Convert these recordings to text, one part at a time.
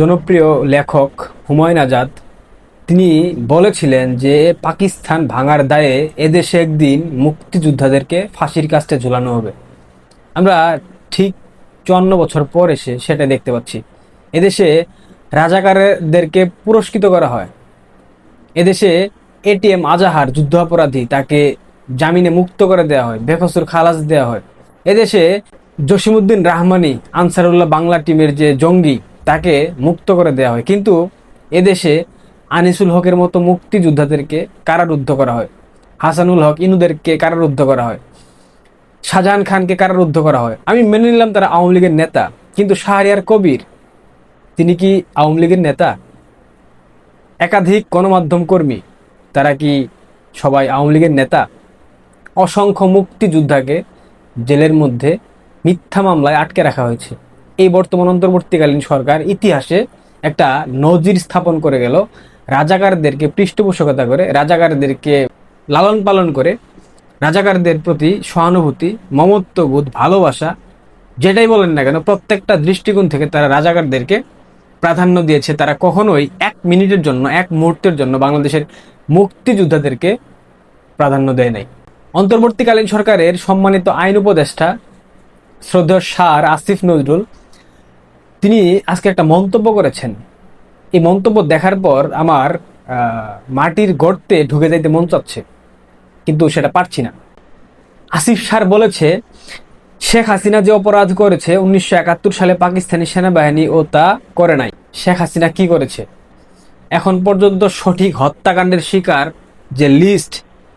জনপ্রিয় লেখক হুমায়ুন আজাদ, তিনি বলেছিলেন যে পাকিস্তান ভাঙার দায়ে এদেশে একদিন মুক্তিযোদ্ধাদেরকে ফাঁসির কাস্তে ঝুলানো হবে। আমরা ঠিক চুয়ান্ন বছর পর এসে সেটা দেখতে পাচ্ছি। এদেশে রাজাকারদেরকে পুরস্কৃত করা হয়। এদেশে এটিএম আজাহার যুদ্ধাপরাধী তাকে জামিনে মুক্ত করে দেওয়া হয়, বেকসুর খালাস দেওয়া হয়। এদেশে জসিমউদ্দিন রাহমানি, আনসারুল্লাহ বাংলা টিমের যে জঙ্গি তাকে মুক্ত করে দেওয়া হয়। কিন্তু এদেশে আনিসুল হকের মতো মুক্তিযোদ্ধাদেরকে কারারুদ্ধ করা হয়। হাসানুল হক ইনুদেরকে কারারুদ্ধ করা হয়। শাহজাহান খানকে কারারুদ্ধ করা হয়। আমি মেনে নিলাম তারা আওয়ামী লীগের নেতা, কিন্তু শাহরিয়ার কবির, তিনি কি আওয়ামী লীগের নেতা? একাধিক গণমাধ্যম কর্মী, তারা কি সবাই আওয়ামী লীগের নেতা? অসংখ্য মুক্তিযোদ্ধাকে জেলের মধ্যে মিথ্যা মামলায় আটকে রাখা হয়েছে। এই বর্তমান অন্তর্বর্তীকালীন সরকার ইতিহাসে একটা নজির স্থাপন করে গেল। রাজাকারদেরকে পৃষ্ঠপোষকতা করে, রাজাকারদেরকে লালন পালন করে, রাজাকারদের প্রতি সহানুভূতি মমত্ববোধ ভালোবাসা, যেটাই বলেন না কেন, প্রত্যেকটা দৃষ্টিকোণ থেকে তারা রাজাকারদেরকে প্রাধান্য দিয়েছে। তারা কখনোই এক মিনিটের জন্য, এক মুহূর্তের জন্য বাংলাদেশের মুক্তিযোদ্ধাদেরকে প্রাধান্য দেয় নাই। অন্তর্বর্তীকালীন সরকারের সম্মানিত আইন উপদেষ্টা শ্রদ্ধেয় সার আসিফ নজরুল তিনি আজকে একটা মন্তব্য করেছেন। এই মন্তব্য দেখার পর আমার মাটির গর্তে ঢুকে যাইতে মন চাচ্ছে, কিন্তু সেটা পারছি না। আসিফ সার বলেছে, শেখ হাসিনা যে অপরাধ করেছে উনিশশো একাত্তর সালে পাকিস্তানি সেনাবাহিনী ও তা করে নাই। শেখ হাসিনা কি করেছে? এখন পর্যন্ত সঠিক হত্যাকাণ্ডের শিকার যে লিস্ট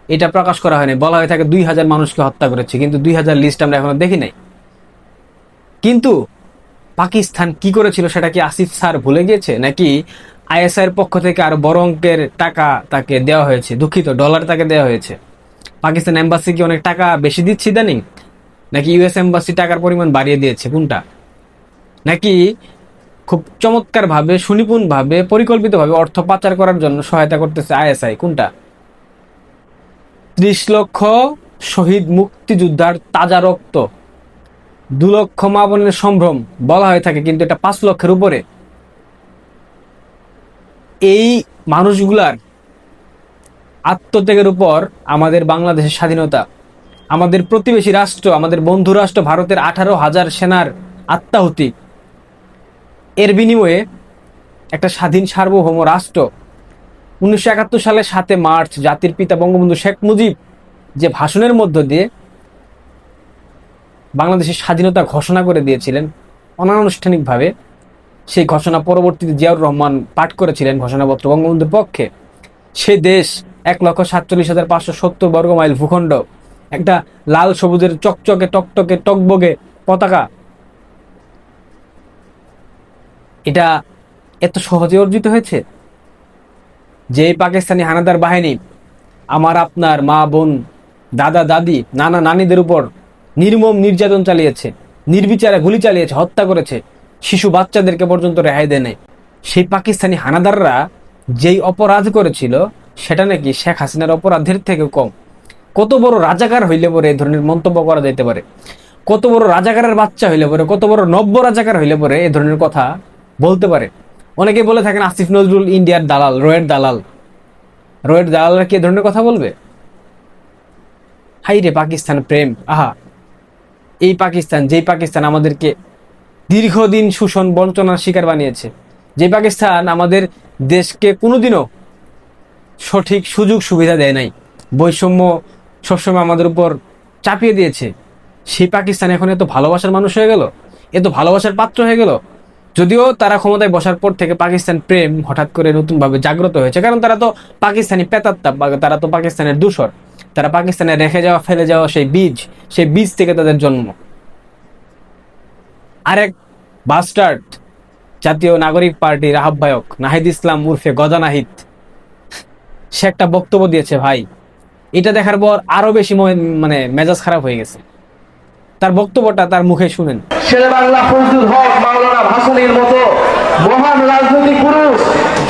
এটা প্রকাশ করা হয়নি। বলা হয়ে থাকে দুই হাজার মানুষকে হত্যা করেছে, কিন্তু দুই হাজার লিস্ট আমরা এখনও দেখি নাই। কিন্তু পাকিস্তান কি করেছিল সেটা কি আসিফ স্যার ভুলে গিয়েছে? নাকি আইএসআই এর পক্ষ থেকে আরও বড় অঙ্কের টাকা তাকে দেওয়া হয়েছে? দুঃখিত ডলার তাকে দেওয়া হয়েছে। পাকিস্তান এম্বাসি কি অনেক টাকা বেশি দিচ্ছে ইদানিং? নাকি ইউএস এম্বাসি টাকার পরিমাণ বাড়িয়ে দিয়েছে? কোনটা? নাকি খুব চমৎকারভাবে, সুনিপুণভাবে, পরিকল্পিতভাবে অর্থ পাচার করার জন্য সহায়তা করতেছে আইএসআই? কোনটা? ত্রিশ লক্ষ শহীদ মুক্তিযোদ্ধার তাজা রক্ত। দু লক্ষ মা বোনের সম্ভ্রম বলা হয়ে থাকে, কিন্তু এটা পাঁচ লক্ষের উপরে। এই মানুষগুলার আত্মত্যাগের উপর আমাদের বাংলাদেশের স্বাধীনতা, আমাদের প্রতিবেশী রাষ্ট্র, আমাদের বন্ধু রাষ্ট্র, ভারতের আঠারো হাজার সেনার আত্মাহুতি, এর বিনিময়ে একটা স্বাধীন সার্বভৌম রাষ্ট্র। উনিশশো একাত্তর সালের সাতে মার্চ জাতির পিতা বঙ্গবন্ধু শেখ মুজিব যে ভাষণের মধ্য দিয়ে বাংলাদেশের স্বাধীনতা ঘোষণা করে দিয়েছিলেন অনানুষ্ঠানিকভাবে। সেই ঘোষণা পরবর্তীতে জিয়াউর রহমান পাঠ করেছিলেন ঘোষণাপত্র বঙ্গবন্ধুর পক্ষে। সে দেশ এক লক্ষ সাতচল্লিশ হাজার পাঁচশো সত্তর বর্গ মাইল ভূখণ্ড, একটা লাল সবুজের চকচকে টকটকে টকবগে পতাকা। এটা এত সহজে অর্জিত হয়েছে? যে পাকিস্তানি হানাদার বাহিনী, আমার আপনার মা বোন, দাদা দাদি, নানা নানিদের উপর নির্মম নির্যাতন চালিয়েছে, নির্বিচারে গুলি চালিয়েছে, হত্যা করেছে। শিশু বাচ্চাদেরকে পর্যন্ত রেহাই দেয় নাই। সেই পাকিস্তানি হানাদাররা যেই অপরাধ করেছিল, সেটা নাকি শেখ হাসিনার অপরাধের থেকে কম। কত বড় রাজাকার হইলে পরে এই ধরনের মন্তব্য করা যেতে পারে? কত বড় রাজাকারের বাচ্চা হইলে পরে, কত বড় নব্য রাজাকার হইলে পরে এই ধরনের কথা বলতে পারে? অনেকে বলে থাকেন, আসিফ নজরুল ইন্ডিয়ার দালাল, রয়ের দালাল। রয়ের দালালরা কি এ ধরনের কথা বলবে? হাই রে পাকিস্তান প্রেম, আহা। এই পাকিস্তান, যেই পাকিস্তান আমাদেরকে দীর্ঘদিন শোষণ, বঞ্চনার শিকার বানিয়েছে, যে পাকিস্তান আমাদের দেশকে কোনোদিনও সঠিক সুযোগ সুবিধা দেয় নাই, বৈষম্য সবসময় আমাদের উপর চাপিয়ে দিয়েছে, সেই পাকিস্তান এখন এত ভালোবাসার মানুষ হয়ে গেল, এত ভালোবাসার পাত্র হয়ে গেল, যদিও তারা ক্ষমতায় বসার পর থেকে পাকিস্তান প্রেম হঠাৎ করে নতুনভাবে জাগ্রত হয়েছে, কারণ তারা তো পাকিস্তানি পেতাত্তা বা তারা তো পাকিস্তানের দূষর। তারা পাকিস্তানে রেখে যাওয়া, ফেলে যাওয়া সেই বীজ সেই বীজ থেকে তাদের জন্ম। আরেক বাস্টার্ড জাতীয় নাগরিক পার্টির আহ্বায়ক নাহিদ ইসলাম উর্ফে গদানাহিদ সে একটা বক্তব্য দিয়েছে, ভাই, এটা দেখার পর আরও বেশি মানে মেজাজ খারাপ হয়ে গেছে। তার বক্তব্যটা তার মুখে শুনেন। ছেলে বাংলা ফজলুল হক মাওলানা ভাসানীর মতো মহান রাজনৈতিক পুরুষ,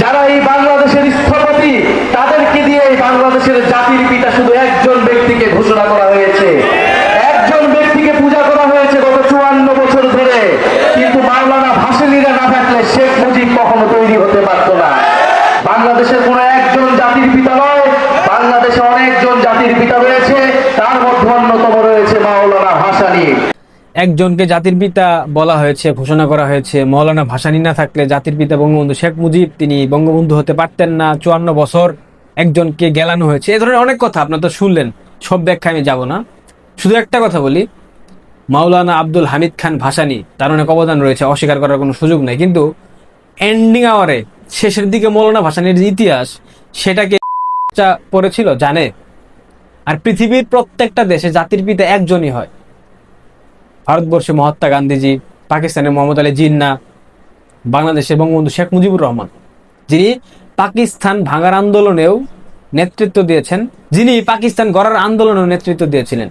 যারা এই বাংলাদেশের স্থপতি, তাদেরকে দিয়ে এই বাংলাদেশের জাতির পিতা শুধু একজন ব্যক্তিকে ঘোষণা করা হয়েছে একজন ব্যক্তিকে পূজা করা হয়েছে গত চুয়ান্ন বছর ধরে কিন্তু মাওলানা ভাসানীরা না থাকলে শেখ মুজিব একজনকে জাতির পিতা বলা হয়েছে, ঘোষণা করা হয়েছে। মৌলানা ভাসানী না থাকলে জাতির পিতা বঙ্গবন্ধু শেখ মুজিব, তিনি বঙ্গবন্ধু হতে পারতেন না। চুয়ান্ন বছর একজনকে গেলানো হয়েছে। এ ধরনের অনেক কথা আপনারা তো শুনলেন, সব ব্যাখ্যা আমি যাব না। শুধু একটা কথা বলি মাওলানা আব্দুল হামিদ খান ভাসানী, তার অনেক অবদান রয়েছে, অস্বীকার করার কোনো সুযোগ নেই। কিন্তু এন্ডিং আওয়ারে শেষের দিকে মৌলানা ভাসানির ইতিহাস, সেটাকে পড়েছিল, জানে? আর পৃথিবীর প্রত্যেকটা দেশে জাতির পিতা একজনই হয়। ভারতবর্ষে মহাত্মা গান্ধীজি, পাকিস্তানের মোহাম্মদ আলী জিন্না বাংলাদেশে বঙ্গবন্ধু শেখ মুজিবুর রহমান, যিনি পাকিস্তান ভাঙার আন্দোলনেও নেতৃত্ব দিয়েছেন, যিনি পাকিস্তান গড়ার আন্দোলনেও নেতৃত্ব দিয়েছিলেন।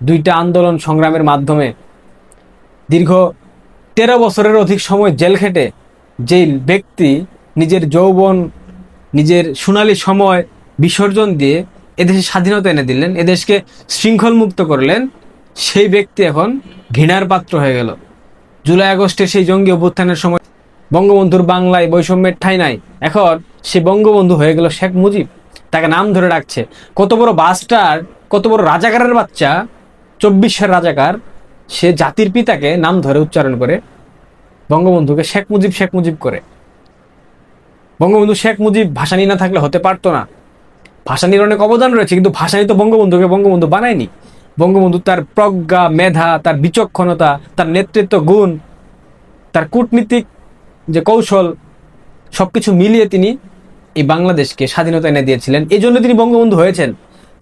দুইটা আন্দোলন সংগ্রামের মাধ্যমে দীর্ঘ তেরো বছরের অধিক সময় জেল খেটে যেই ব্যক্তি নিজের যৌবন, নিজের সোনালি সময় বিসর্জন দিয়ে এদেশে স্বাধীনতা এনে দিলেন, এদেশকে শৃঙ্খল মুক্ত করলেন। সেই ব্যক্তি এখন ঘৃণার পাত্র হয়ে গেল। জুলাই আগস্টে সেই জঙ্গি অভ্যুত্থানের সময় বঙ্গবন্ধুর বাংলায় বৈষম্যের ঠাঁই নাই। এখন সে বঙ্গবন্ধু হয়ে গেল শেখ মুজিব। তাকে নাম ধরে ডাকছে। কত বড় বাস্টার কত বড় রাজাকারের বাচ্চা, চব্বিশের রাজাকার, সে জাতির পিতাকে নাম ধরে উচ্চারণ করে বঙ্গবন্ধুকে শেখ মুজিব শেখ মুজিব করে। বঙ্গবন্ধু শেখ মুজিব ভাসানি না থাকলে হতে পারতো না। ভাসানির অনেক অবদান রয়েছে, কিন্তু ভাসানি তো বঙ্গবন্ধুকে বঙ্গবন্ধু বানায়নি। বঙ্গবন্ধু তার প্রজ্ঞা, মেধা, তার বিচক্ষণতা, তার নেতৃত্ব, গুণ, তার কূটনীতিক যে কৌশল, সবকিছু মিলিয়ে তিনি এই বাংলাদেশকে স্বাধীনতা এনে দিয়েছিলেন। এই জন্য তিনি বঙ্গবন্ধু হয়েছেন।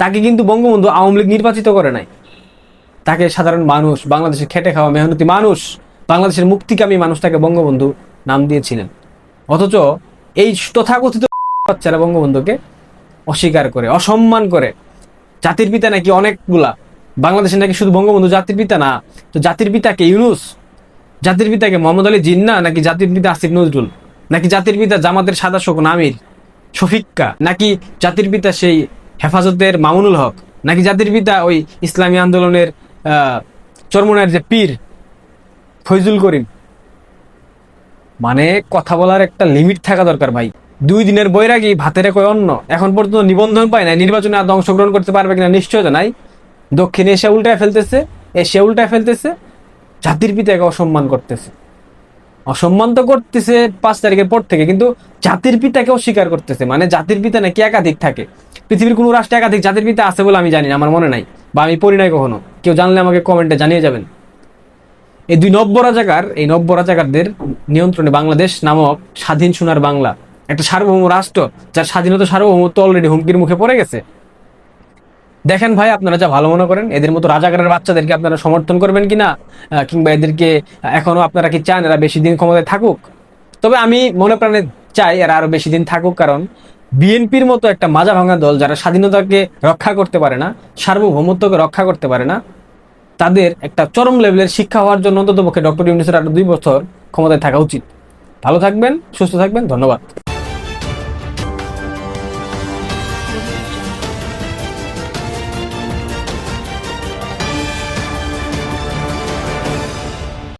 তাকে কিন্তু বঙ্গবন্ধু আওয়ামী লীগ নির্বাচিত করে নাই। তাকে সাধারণ মানুষ, বাংলাদেশের খেটে খাওয়া মেহনতি মানুষ, বাংলাদেশের মুক্তিকামী মানুষ তাকে বঙ্গবন্ধু নাম দিয়েছিলেন। অথচ এই তথাকথিত বাচ্চারা বঙ্গবন্ধুকে অস্বীকার করে, অসম্মান করে। জাতির পিতা নাকি অনেকগুলা বাংলাদেশে নাকি শুধু বঙ্গবন্ধু জাতির পিতা না, তো জাতির পিতাকে ইউনুস? জাতির পিতাকে মোহাম্মদ আলী জিন্না, নাকি জাতির পিতা আসিফ নজরুল? নাকি জাতির পিতা জামাতের সাদা শোকন আমির? শফিক্কা নাকি জাতির পিতা সেই হেফাজতের মামুনুল হক? নাকি জাতির পিতা ওই ইসলামী আন্দোলনের চরমনের যে পীর, ফৈজুল করিম? মানে কথা বলার একটা লিমিট থাকা দরকার ভাই। দুই দিনের বৈরাগী, ভাতের কয় অন্য এখন পর্যন্ত নিবন্ধন পায় না নির্বাচনে আর অংশগ্রহণ করতে পারবে কিনা নিশ্চয়তা নাই। দক্ষিণে এসে উল্টায় ফেলতেছে, এসে উল্টায় ফেলতেছে, জাতির পিতাকে অসম্মান করতেছে। অসম্মান তো করতেছে পাঁচ তারিখের পর থেকে, কিন্তু জাতির পিতাকে অস্বীকার করতেছে। মানে জাতির পিতা নাকি একাধিক থাকে। পৃথিবীর কোনো রাষ্ট্রে একাধিক জাতির পিতা আছে বলে আমি জানি না, আমার মনে নাই, বা আমি পড়ি নাই কখনো। কেউ জানলে আমাকে কমেন্টে জানিয়ে যাবেন। এই দুই নব্য রাজাকার, এই নব্য রাজাকারদের নিয়ন্ত্রণে বাংলাদেশ নামক স্বাধীন সোনার বাংলা, একটা সার্বভৌম রাষ্ট্র, যার স্বাধীনতা সার্বভৌমত্ব অলরেডি হুমকির মুখে পড়ে গেছে। দেখেন ভাই আপনারা যা ভালো মনে করেন এদের মতো রাজাকারের বাচ্চাদেরকে আপনারা সমর্থন করবেন কিনা আহ, কিংবা এদেরকে এখনও আপনারা কি চান এরা বেশি দিন ক্ষমতায় থাকুক? তবে আমি মনে প্রাণে চাই এরা আরও বেশি দিন থাকুক কারণ বিএনপির মতো একটা মাজা ভাঙা দল যারা স্বাধীনতাকে রক্ষা করতে পারে না সার্বভৌমত্বকে রক্ষা করতে পারে না তাদের একটা চরম লেভেলের শিক্ষা হওয়ার জন্য অন্তত পক্ষে ডক্টর ইউনিসের আরও দুই বছর ক্ষমতায় থাকা উচিত। ভালো থাকবেন সুস্থ থাকবেন ধন্যবাদ।